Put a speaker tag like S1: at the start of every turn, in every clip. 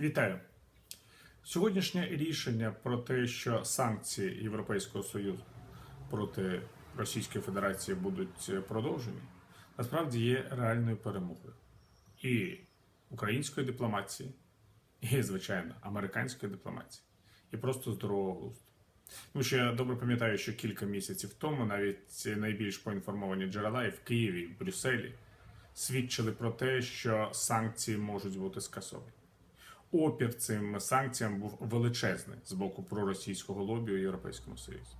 S1: Вітаю. Сьогоднішнє рішення про те, що санкції Європейського Союзу проти Російської Федерації будуть продовжені, насправді є реальною перемогою і української дипломатії, і, звичайно, американської дипломатії, і просто здорового глузду. Тому що я добре пам'ятаю, що кілька місяців тому навіть найбільш поінформовані джерела і в Києві, і в Брюсселі свідчили про те, що санкції можуть бути скасовані. Опір цим санкціям був величезний з боку проросійського лобі у Європейському Союзі.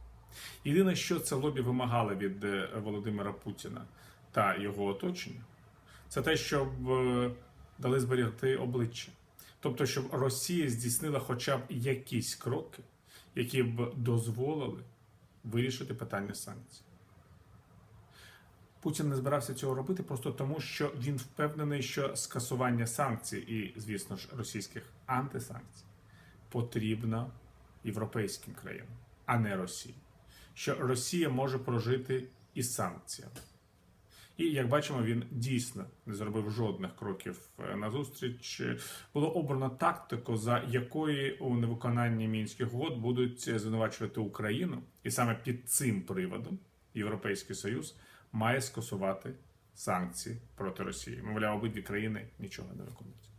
S1: Єдине, що це лобі вимагало від е, Володимира Путіна та його оточення, це те, щоб е, дали зберегти обличчя. Тобто, щоб Росія здійснила хоча б якісь кроки, які б дозволили вирішити питання санкцій. Путін не збирався цього робити просто тому, що він впевнений, що скасування санкцій і, звісно ж, російських антисанкцій потрібно європейським країнам, а не Росії. Що Росія може прожити із санкціями. І як бачимо, він дійсно не зробив жодних кроків е, назустріч. Було обрано тактику, за якої у невиконанні мінських угод будуть звинувачувати Україну, і саме під цим приводом Європейський Союз має скасувати санкції проти Росії. Мовляв, обидві країни нічого не виконують.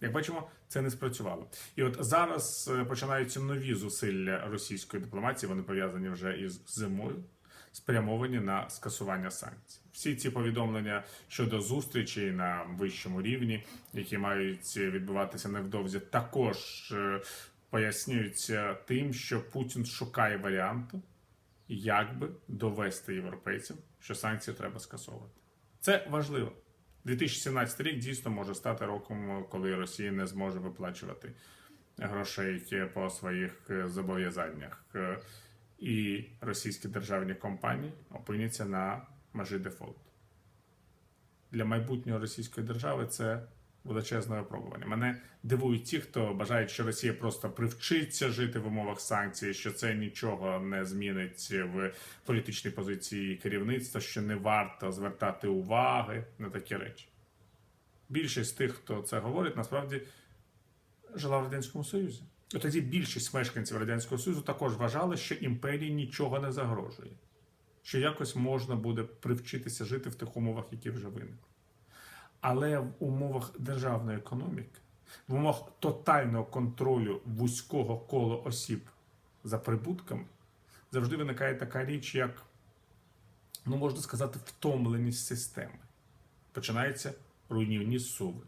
S1: Як бачимо, це не спрацювало. І от зараз е, починаються нові зусилля російської дипломатії. Вони пов'язані вже із зимою, спрямовані на скасування санкцій. Всі ці повідомлення щодо зустрічей на вищому рівні, які мають відбуватися невдовзі, також е, пояснюються тим, що Путін шукає варіанту, як би довести європейцям, що санкції треба скасовувати. Це важливо. 2017 рік дійсно може стати роком, коли Росія не зможе виплачувати грошей по своїх зобов'язаннях, і російські державні компанії опиняться на межі дефолту. Для майбутнього російської держави це величезне випробування. Мене дивують ті, хто бажають, що Росія просто привчиться жити в умовах санкцій, що це нічого не змінить в політичній позиції керівництва, що не варто звертати уваги на такі речі. Більшість тих, хто це говорить, насправді жила в Радянському Союзі. І тоді більшість мешканців Радянського Союзу також вважали, що імперії нічого не загрожує, що якось можна буде привчитися жити в тих умовах, які вже виникли. Але в умовах державної економіки, в умовах тотального контролю вузького кола осіб за прибутками, завжди виникає така річ, як, ну можна сказати, втомленість системи. Починаються руйнівні суви,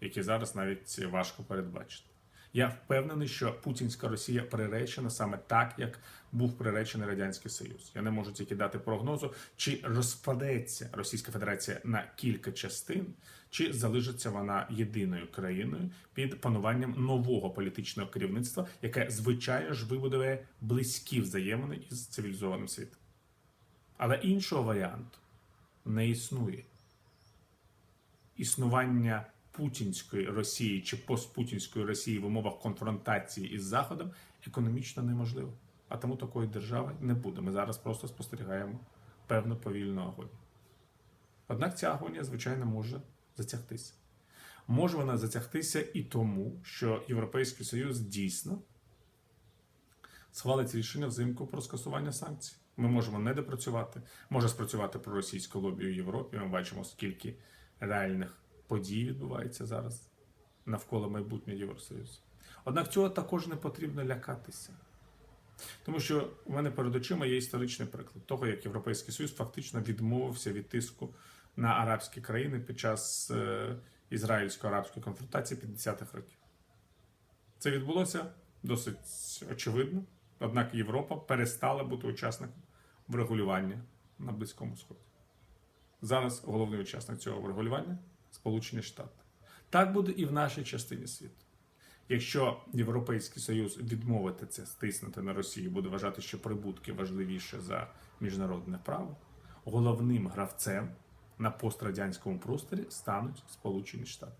S1: які зараз навіть важко передбачити. Я впевнений, що путінська Росія приречена саме так, як був приречений Радянський Союз. Я не можу тільки дати прогнозу, чи розпадеться Російська Федерація на кілька частин, чи залишиться вона єдиною країною під пануванням нового політичного керівництва, яке звичайно ж вибудує близькі взаємини із цивілізованим світом. Але іншого варіанту не існує. Існування путінської Росії чи постпутінської Росії в умовах конфронтації із Заходом економічно неможливо. А тому такої держави не буде. Ми зараз просто спостерігаємо певну повільну агонію. Однак ця агонія, звичайно, може затягтися. Може вона затягтися і тому, що Європейський Союз дійсно схвалить рішення взимку про скасування санкцій. Ми можемо не допрацювати, може спрацювати про російське лобі у Європі. Ми бачимо, скільки реальних подій відбувається зараз навколо майбутнього Євросоюзу. Однак цього також не потрібно лякатися. Тому що у мене перед очима є історичний приклад того, як Європейський Союз фактично відмовився від тиску на арабські країни під час е, ізраїльсько-арабської конфронтації 50-х років. Це відбулося досить очевидно, однак Європа перестала бути учасником врегулювання на Близькому Сході. Зараз головний учасник цього врегулювання Сполучені Штати. Так буде і в нашій частині світу. Якщо Європейський Союз відмовитися стиснути на Росію, буде вважати, що прибутки важливіше за міжнародне право, головним гравцем на пострадянському просторі стануть Сполучені Штати.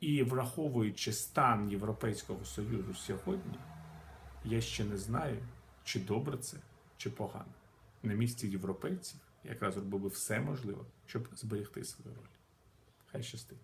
S1: І враховуючи стан Європейського Союзу сьогодні, я ще не знаю, чи добре це, чи погано. На місці європейців якраз робив би все можливе, щоб зберегти свою роль. Хай щастить.